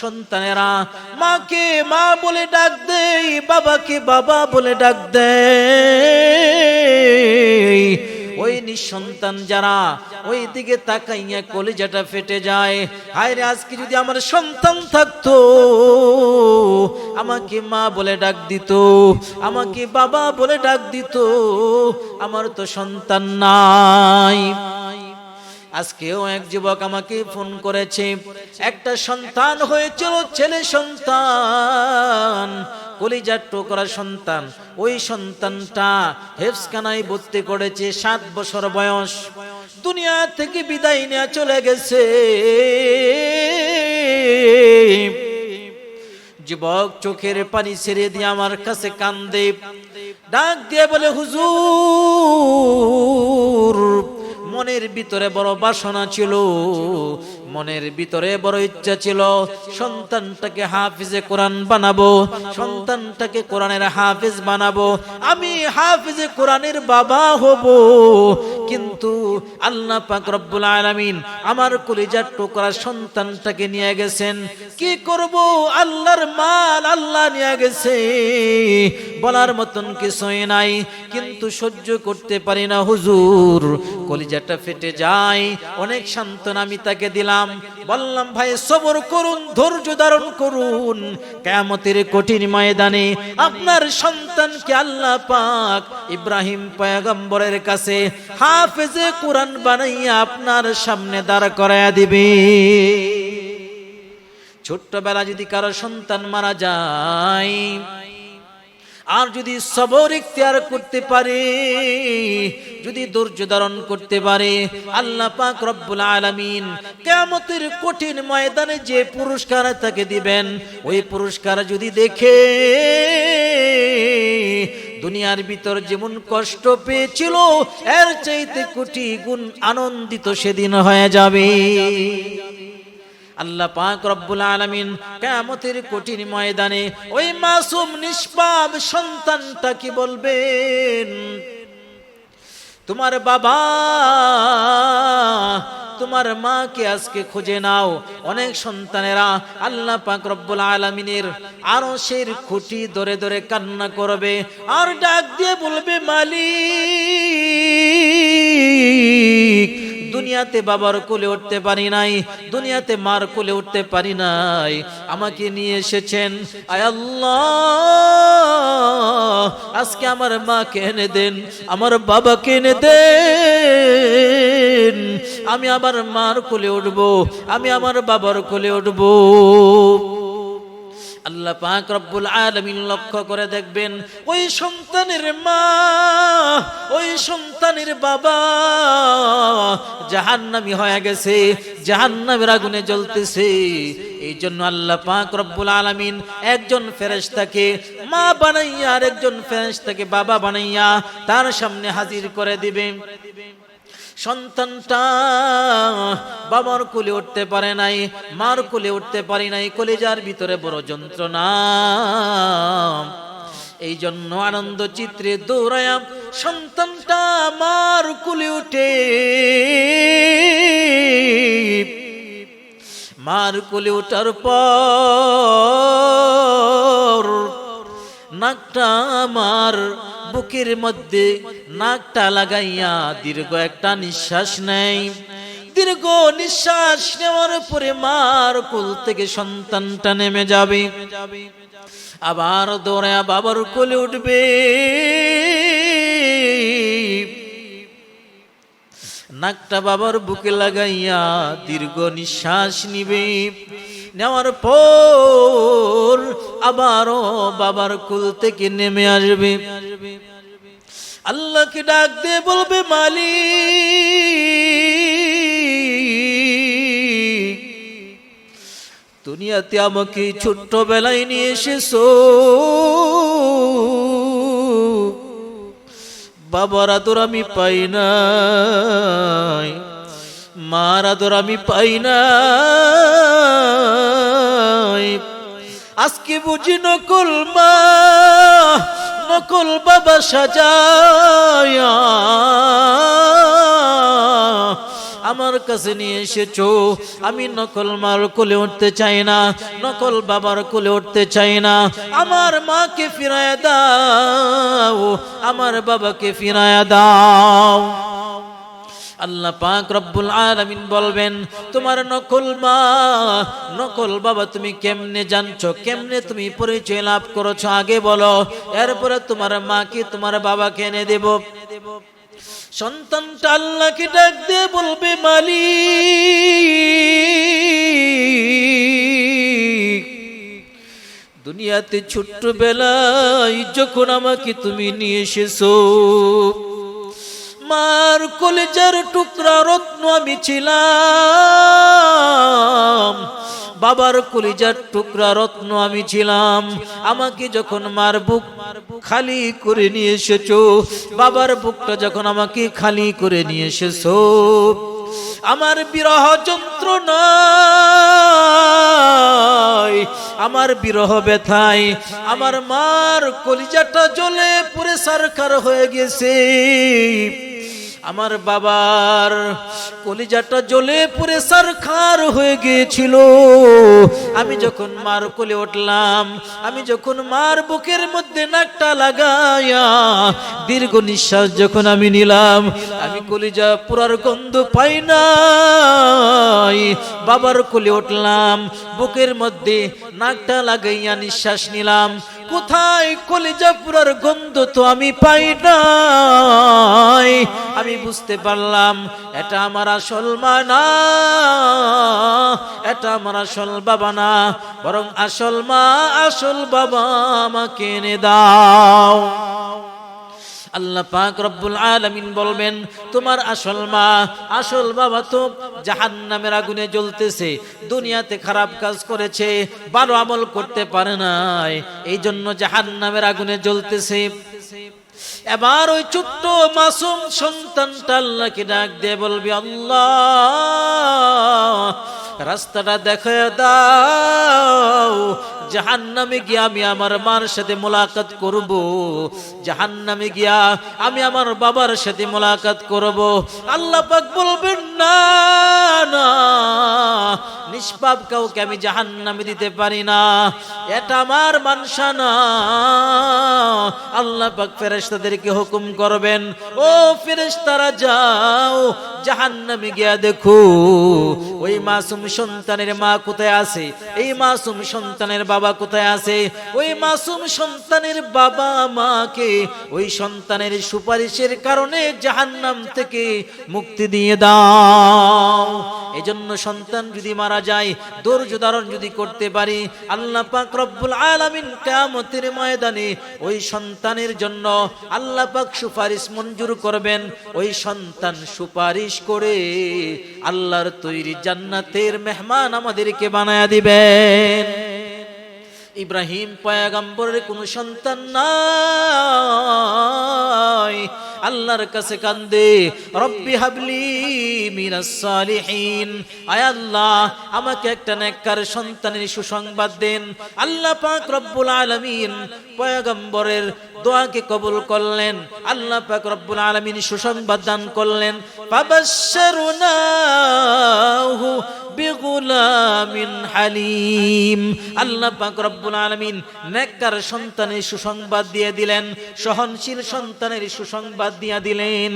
সন্তানেরা, মাকে মা বলে ডাক দেই, বাবাকে বাবা বলে ডাক দেই। ওই নিঃসন্তান যারা ওই দিকে তাকাইয়া কলিজাটা ফেটে যায় হায় রে আজকে যদি আমার সন্তান থাকতো, আমাকে মা বলে ডাক দিত, আমাকে বাবা বলে ডাক দিত, আমার তো সন্তান নাই। আজকেও এক যুবক আমাকে ফোন করেছে, একটা সন্তান হয়েছিল, ছেলে সন্তান, কলিজার টোকরা সন্তান, ওই সন্তানটা হেফসখানায় ভর্তি করেছে, সাত বছর বয়স, দুনিয়া থেকে বিদায় নেওয়া চলে গেছে। যুবক চোখের পানি ছেড়ে দিয়ে আমার কাছে কান্দে, ডাক দিয়ে বলে, হুজুর মনের ভিতরে বড় বাসনা ছিল। মনের ভিতরে বড় ইচ্ছা ছিল, সন্তানটাকে হাফিজে কোরআন বানাবো, সন্তানটাকে কোরআনের হাফিজ বানাবো, আমি হাফিজে কোরআনের বাবা হব। কিন্তু আল্লাহ পাক রব্বুল আলামিন আমার কলিজার টুকরা সন্তানটাকে নিয়ে গেছেন। কি করব? আল্লাহর মাল আল্লাহ নিয়ে গেছে। বলার মতন কিছুই নাই। কিন্তু সহ্য করতে পারি না, হুজুর। কলিজাটা ফেটে যায়। অনেক সান্ত্বনা আমি তাকে দিলাম। বললাম, ভাই, সবর করুন, ধৈর্য ধারণ করুন। কেমতের কঠিন ময়দানে আপনার সন্তানকে আল্লাহ পাক ইব্রাহিম পয়গম্বরের কাছে হাফেজে কোরআন বানাইয়া আপনার সামনে দাঁড় করায়া দিবে। ছোট্টবেলা যদি কারও সন্তান মারা যায়, আর যদি সবর ইখতিয়ার করতে পারে, যদি ধৈর্য ধারণ করতে পারে, আল্লাহ পাক রব্বুল আলামিন কিয়ামতের কঠিন ময়দানে যে পুরস্কার তাকে দিবেন, ওই পুরস্কার যদি দেখে দুনিয়ার ভিতর যেমন কষ্ট পেয়েছিল, এর চাইতে কোটি গুণ আনন্দিত সেদিন হয়ে যাবে। আল্লাহ পাক রব্বুল আলামিন কিয়ামতের কঠিন ময়দানে ওই মাসুম নিষ্পাপ সন্তানটা কি বলবেন? তোমার বাবা তোমার মাকে আজকে খুঁজে নাও। অনেক সন্তানেরা আল্লাহ পাক রব্বুল আলামিনের আরও সের খুঁটি ধরে ধরে কান্না করবে আর ডাক দিয়ে বলবে, মালিক, দুনিয়াতে বাবার কোলে উঠতে পারি নাই, দুনিয়াতে মার কোলে উঠতে পারি নাই, আমাকে নিয়ে এসেছেন। আল্লাহ, আজকে আমার মাকে এনে দেন, আমার বাবাকে এনে দেন। আমি আমার মার কোলে উঠবো, আমি আমার বাবার কোলে উঠবো। আল্লাহ পাক রব্বুল আলামিন লক্ষ্য করে দেখবেন, ওই সন্তানের মা, ওই সন্তানের বাবা জাহান্নামী হয়ে গেছে, জাহান্নামের আগুনে জ্বলতেছে। এই জন্য আল্লাহ পাক রব্বুল আলামিন একজন ফেরেশতাকে মা বানাইয়া আর একজন ফেরেশতাকে বাবা বানাইয়া তার সামনে হাজির করে দিবে সন্তানটা বাবার কোলে উঠতে পারে নাই, মার কোলে উঠতে পারি নাই, কলেজার ভিতরে বড় যন্ত্রণা। এই জন্য আনন্দ চিত্রে দৌড়ায়া সন্তানটা মার কোলে উঠে, মার কোলে ওঠার পর নাকটা আমার বুকের মধ্যে নাকটা লাগাইয়া দীর্ঘ একটা নিঃশ্বাস নেই দীর্ঘ নিঃশ্বাস নেওয়ার পরে মার কোল থেকে সন্তানটা নেমে যাবে। আবার দৌড়ে বাবার কোলে উঠবে। নাকটা বাবার বুকে লাগাইয়া দীর্ঘ নিঃশ্বাস নিবে। নেওয়ার পর আবারও বাবার কুল থেকে নেমে আসবে। আল্লাহকে ডাক দিয়ে বলবে, মালিক, দুনিয়াতে আমাকে ছোট্টবেলায় নিয়ে এসেছ। বাবার আদর আমি পাই নাই, মার আদর আমি পাই নাই। বুঝি নকল মা, নকল বাবা সাজায়া। আমার কাছে নিয়ে এসেছ, আমি নকল মার কোলে উঠতে চাই না, নকল বাবার কোলে উঠতে চাই না। আমার মাকে ফিরায় দাও, আমার বাবাকে ফিরায় দাও। আল্লাহ পাক রব্বুল আলামিন বলবেন, তোমার নকল মা, নকল বাবা তুমি কেমনে জানছো? কেমনে তুমি পরিচয় লাভ করেছ? আগে বলো। এরপরে তোমার মাকে, তোমার বাবাকে এনে দেব। সন্তানটা আল্লাহকে ডাক দিয়ে বলবে, মালিক, দুনিয়াতে ছোট্ট বেলায় যখন আমাকে তুমি নিয়ে এসেছ মার কলেজার টুকরা রত্ন আমি ছিলাম। বাবার কলিজার টুকরা রত্ন আমি ছিলাম। আমাকে যখন মার বুক খালি করে নিয়ে এসেছ, বাবার বুকটা যখন আমাকে খালি করে নিয়ে এসেছ, আমার বিরহ যন্ত্রণায়, আমার বিরহ ব্যথায়, আমার মার কলিজাটা জ্বলে পুরে সরকার হয়ে গেছে। আমার বাবার কলিজাটা জ্বলে পুরে সরকার হয়ে গিয়েছিল। আমি যখন মার কোলে উঠলাম, আমি যখন মার বুকের মধ্যে নাকটা লাগাইয়া দীর্ঘ নিঃশ্বাস যখন আমি নিলাম, আমি কলিজা পুরার গন্ধ পাই নাই। বাবার কোলে উঠলাম, বুকের মধ্যে নাকটা লাগাইয়া নিঃশ্বাস নিলাম কোথায় কলিজাপুরার গন্ধ তো আমি পাই নাই? আমি বুঝতে পারলাম, এটা আমার আসল মানা, এটা আমার আসল বাবা না, বরং আসল মা, আসল বাবা আমাকে এনে দাও। আল্লাহ পাক রব্বুল আলামিন বলবেন, তোমার আসল মা, আসল বাবা তো জাহান্নামের আগুনে জ্বলতেছে, দুনিয়াতে খারাপ কাজ করেছে, ভালো আমল করতে পারে নাই এই জন্য জাহান্নামের আগুনে জ্বলতেছে। এবার ওই ছোট্ট মাসুম সন্তানটা আল্লাহকে ডাক দিয়ে বলবি, আল্লাহ রাস্তাটা দেখা দাও। জাহান্নামে গিয়া আমি আমার মার সাথে মোলাকাত করব। জাহান্নামে গিয়া আমি আমার বাবার সাথে মোলাকাত করব। আল্লাহ পাক বলবেন, না না, নিষ্পাপ কাউকে আমি জাহান্নামে দিতে পারি না। এটা আমার মানসা না আল্লাহ পাক ফেরেশতাদেরকে হুকুম করবেন, ও ফেরেশতারা, যাও, জাহান্নামে গিয়া দেখো ওই মাসুম সন্তানের মা কোথায় আছে? এই মাসুম সন্তানের বাবা কোথায় আছে? ওই মাসুম সন্তানের বাবা মাকে ওই সন্তানের সুপারিশের কারণে জাহান্নাম থেকে মুক্তি দিয়ে দাও। এজন্য সন্তান যদি মারা যায়, ধৈর্য ধারণ যদি করতে পারি, আল্লাহ পাক রব্বুল আলামিন কিয়ামতের ময়দানে ওই সন্তানের জন্য আল্লাহ পাক সুপারিশ মঞ্জুর করবেন। ওই সন্তান সুপারিশ করে আল্লাহর তৈরি জান্নাতের মেহমান আমাদেরকে বানায়া দিবেন। ইব্রাহিম পয়াগম্বরের কোনো সন্তান নাই আল্লাহর কাছে কান্দে, রব্বি হাবলি মিনাস সালিহিন। আয় আল্লাহ, আমাকে একটা নেককার সন্তানের সুসংবাদ দেন। আল্লাহ পাক রব্বুল আলামিন পয়গম্বরের দোয়াকে কবুল করলেন। আল্লাহ পাক রব্বুল আলামিন সুসংবাদ দান করলেন। ফাবাশশারুনাহু বিগুলামিন হালিম। আল্লাহ পাক রব্বুল আলামিন নেককার সন্তানের সুসংবাদ দিয়ে দিলেন, সহনশীল সন্তানের সুসংবাদ দিয়ে দিলেন।